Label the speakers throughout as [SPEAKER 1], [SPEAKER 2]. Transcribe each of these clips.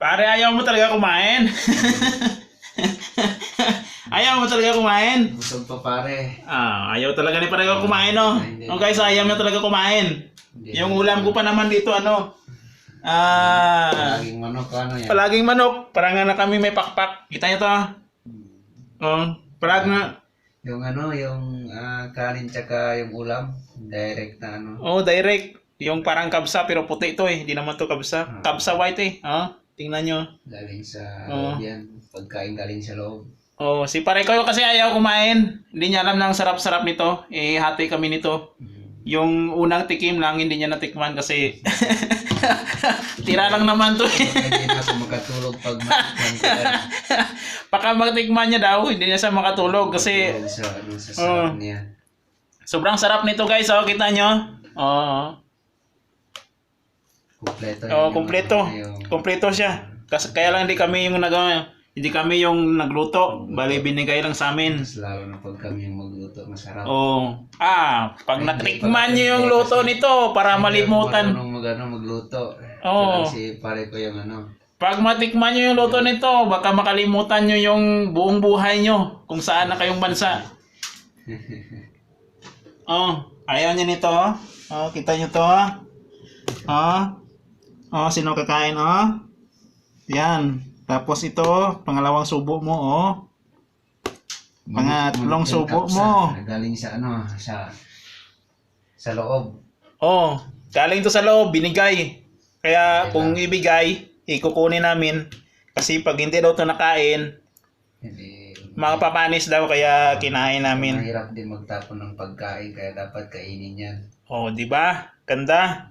[SPEAKER 1] Pare, ayaw mo talaga kumain. ayaw mo talaga kumain.
[SPEAKER 2] Busog pa pare.
[SPEAKER 1] Ah, ayaw talaga ni pare ko kumain, no? No, guys, ayaw niya talaga kumain.
[SPEAKER 2] Hindi.
[SPEAKER 1] Yung ulam ko pa naman dito, ano? Ah,
[SPEAKER 2] Laging manok ano yan.
[SPEAKER 1] palaging manok. Parang nga na kami may pakpak. Kita niyo to, ah. Oh, parang nga.
[SPEAKER 2] Yung ano, yung ah, kanin tsaka yung ulam. Direct na ano.
[SPEAKER 1] Oh, direct. Yung parang kabsa, pero puti ito eh. Hindi naman to kabsa. Kabsa white eh. Oh, tingnan nyo.
[SPEAKER 2] Galing sa loob yan. Pagkain galing sa loob.
[SPEAKER 1] Oh, si pare ko kasi ayaw kumain. Hindi niya alam ng sarap-sarap nito. Eh, hati kami nito. Yung unang tikim lang, hindi niya natikman kasi tira lang naman to.
[SPEAKER 2] Hindi na ako makatulog pag.
[SPEAKER 1] Baka matikman niya daw, hindi niya siya makatulog kasi
[SPEAKER 2] sa ano sa sarap niya.
[SPEAKER 1] sobrang sarap nito guys. Oh, kita nyo? Oo.
[SPEAKER 2] Kumpleto
[SPEAKER 1] Oh, kumpleto.
[SPEAKER 2] ano, yung
[SPEAKER 1] Kumpleto siya. Kasi kaya lang hindi kami yung nag hindi kami yung nagluto. Bali binigay lang sa amin.
[SPEAKER 2] mas lalo na pag kami yung magluto, masarap.
[SPEAKER 1] Oh. Ah, pag natikman niyo yung luto nito para malimutan.
[SPEAKER 2] Ano, magluto.
[SPEAKER 1] Oo.
[SPEAKER 2] Lang si pare ko yung ano.
[SPEAKER 1] Pag matikman nyo yung luto nito, baka makalimutan nyo yung buong buhay nyo kung saan na kayong bansa. Oh, ayaw niya nito. Oh, kita nyo to. Oh. Oh, sino kakain, oh? Yan. Tapos ito, pangalawang subo mo, oh. Pangatlong subo mo.
[SPEAKER 2] na Galing sa ano, sa sa loob.
[SPEAKER 1] Oh, galing to sa loob, binigay. Kaya kung ibigay, ikukunin namin. Kasi pag hindi daw to nakain,
[SPEAKER 2] Hindi,
[SPEAKER 1] mapapanis daw kaya kinain namin.
[SPEAKER 2] mahirap din magtapon ng pagkain kaya dapat kainin yan.
[SPEAKER 1] Oh, di ba? Ganda.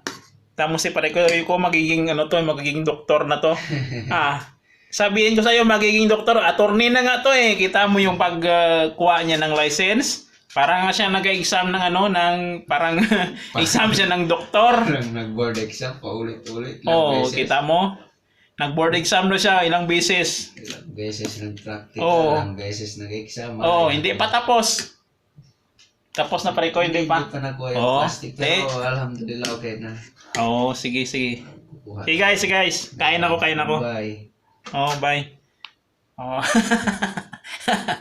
[SPEAKER 1] Tamo si pare ko, ko magiging ano to, magiging doktor na to. ah, sabihin ko sa iyo magiging doktor, attorney na nga to eh. Kita mo yung pagkuha niya ng license. Parang nga siya nag-exam ng ano, ng parang exam siya ng doktor.
[SPEAKER 2] Parang nag-board exam paulit-ulit. ilang
[SPEAKER 1] Oh,
[SPEAKER 2] beses.
[SPEAKER 1] kita mo? Nag-board exam na siya ilang beses.
[SPEAKER 2] Ilang beses nag-practice,
[SPEAKER 1] Oo.
[SPEAKER 2] ilang beses nag-exam.
[SPEAKER 1] Oh,
[SPEAKER 2] Ay,
[SPEAKER 1] hindi pa tapos. Tapos na pare ko, hindi pa.
[SPEAKER 2] Hindi pa nakuha yung
[SPEAKER 1] Oo.
[SPEAKER 2] plastic. Pero alhamdulillah okay na.
[SPEAKER 1] Oh, sige, sige.
[SPEAKER 2] Kuha.
[SPEAKER 1] Sige guys, sige guys. Kain ako, kain ako.
[SPEAKER 2] Bye.
[SPEAKER 1] Oh, bye. Oh.